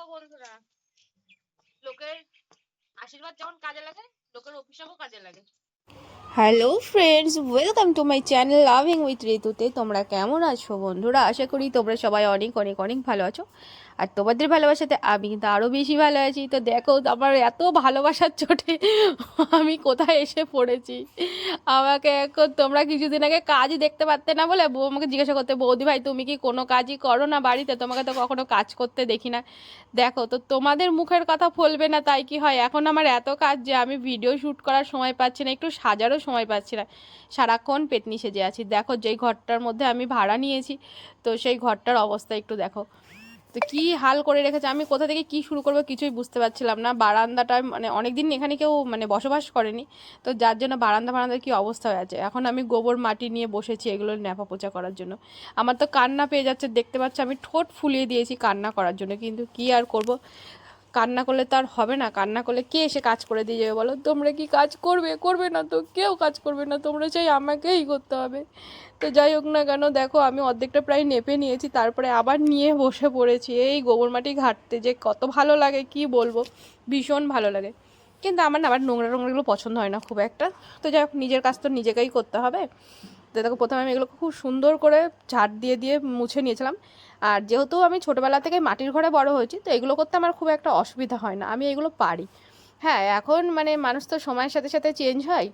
দেখো বন্ধুরা, লোকের আশীর্বাদ যেমন কাজে লাগে, লোকের অভিশাপও কাজে লাগে। Hello friends welcome to my channel loving with ঋতুতে তোমরা কেমন আছো বন্ধুরা? আশা করি তোমরা সবাই অনেক অনেক অনেক ভালো আছো। আর তোমাদের ভালোবাসাতে আমি কিন্তু আরও বেশি ভালো আছি। তো দেখো আমার এত ভালোবাসার চোটে আমি কোথায় এসে পড়েছি? আমাকে এখন তোমরা কিছুদিন আগে কাজই দেখতে পারতে না বলে বউ আমাকে জিজ্ঞাসা করতে, বৌদি ভাই, তুমি কি কোনো কাজই করো না বাড়িতে? তোমাকে তো কখনো কাজ করতে দেখি না। দেখো, তো তোমাদের মুখের কথা ফলবে না, তাই কি হয়? এখন আমার এত কাজ যে আমি ভিডিও শ্যুট করার সময় পাচ্ছি না, একটু সাজারও সময় পাচ্ছি না। সারাক্ষণ পেতনি সেজে আছি। দেখো, যেই ঘরটার মধ্যে আমি ভাড়া নিয়েছি, তো সেই ঘরটার অবস্থা একটু দেখো। তো কি হাল করে রেখেছে? আমি কোথা থেকে কি শুরু করব কিছুই বুঝতে পারছিলাম না। বারান্দাটা মানে অনেকদিন এখানে কেউ মানে বসবাস করেনি। তো যার জন্য বারান্দা বারান্দার কি অবস্থা হয়ে আছে? এখন আমি গোবর, মাটি নিয়ে বসেছি এগুলো ন্যাপা পোচা করার জন্য। আমার তো কান্না পেয়ে যাচ্ছে। দেখতে পাচ্ছে আমি ঠোঁট ফুলিয়ে দিয়েছি কান্না করার জন্য। কিন্তু কি আর করব? কান্না করলে তো আর হবে না। কান্না করলে কে এসে কাজ করে দিয়ে যাবে বলো? তোমরা কি কাজ করবে? করবে না তো কেউ কাজ করবে না। তোমরা চাই আমাকেই করতে হবে। তো যাই হোক না কেন, দেখো আমি অর্ধেকটা প্রায় নেপে নিয়েছি, তারপরে আবার নিয়ে বসে পড়েছি। এই গোবর মাটি ঘাটতে যে কত ভালো লাগে, কি বলব? ভীষণ ভালো লাগে। কিন্তু আমার না আবার নোংরা নোংরাগুলো পছন্দ হয় না খুব একটা। তো যাই হোক, নিজের কাজ তো নিজেকেই করতে হবে। তো দেখো, প্রথমে আমি এগুলো খুব সুন্দর করে ঝাড় দিয়ে দিয়ে মুছে নিয়েছিলাম। আর যেহেতু আমি ছোটোবেলা থেকে মাটির ঘরে বড় হয়েছি, তো এগুলো করতে আমার খুব একটা অসুবিধা হয় না। আমি এগুলো পারি। হ্যাঁ এখন মানে মানুষ তো সময়ের সাথে সাথে চেঞ্জ হয়।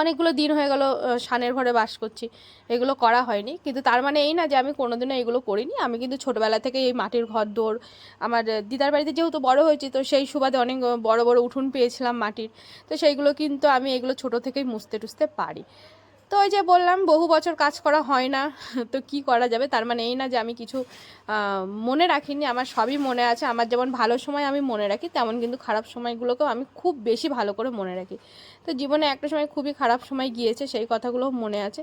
অনেকগুলো দিন হয়ে গেল সানের ঘরে বাস করছি। এগুলো করা হয়নি। কিন্তু তার মানে এই না যে আমি কোনোদিনও এগুলো করিনি। আমি কিন্তু ছোটোবেলা থেকে এই মাটির ঘর দৌড় আমার দিদার বাড়িতে যেহেতু বড় হয়েছি, তো সেই সুবাদে অনেক বড় বড় উঠোন পেয়েছিলাম মাটির। তো সেইগুলো কিন্তু আমি এগুলো ছোট থেকেই মুছতে টুছতে পারি। তো ওই যে বললাম, বহু বছর কাজ করা হয় না, তো কি করা যাবে? তার মানে এই না যে আমি কিছু মনে রাখিনি, আমার সবই মনে আছে, আমার যেমন ভালো সময় আমি মনে রাখি, তেমন কিন্তু খারাপ সময়গুলোকেও আমি খুব বেশি ভালো করে মনে রাখি। তো জীবনে একটা সময় খুবই খারাপ সময় গিয়েছে, সেই কথাগুলো মনে আছে।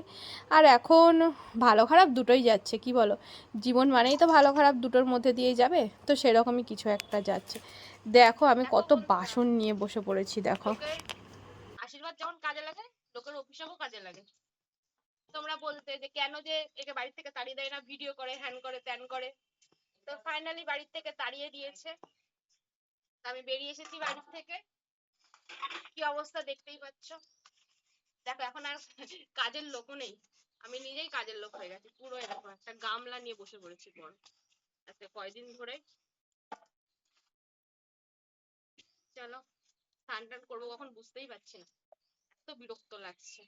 আর এখন ভালো খারাপ দুটোই যাচ্ছে, কি বলো? জীবন মানেই তো ভালো খারাপ দুটোর মধ্যে দিয়েই যাবে, তো সেরকমই কিছু একটা যাচ্ছে। দেখো আমি কত বাসন নিয়ে বসে পড়েছি, দেখো। আশীর্বাদ যেমন কাজে লাগে লোকের অভিশাপও কাজে লাগে। তোমরা বলতে যে কেন যে একে বাড়ি থেকে তাড়িয়ে দেয় না ভিডিও করে হ্যান করে ত্যান করে। তো ফাইনালি বাড়ির থেকে তাড়িয়ে দিয়েছে। আমি বেরিয়ে এসেছি বাড়ি থেকে। কি অবস্থা দেখতেই পাচ্ছ? দেখো, এখন আর কাজের লোকও নেই। আমি নিজেই কাজের লোক হয়ে গেছি। পুরো এরকম একটা গামলা নিয়ে বসে পড়েছি বল আজকে কয়দিন ধরে। চলো স্নান টান করব, কখন বুঝতেই পারছি না। বিরক্ত লাগছে।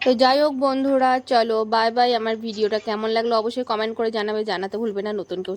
তো যাই হোক বন্ধুরা, চলো বাই বাই আমার ভিডিওটা কেমন লাগল অবশ্যই কমেন্ট করে জানাবে। জানাতে ভুলবে না, নতুন কেউ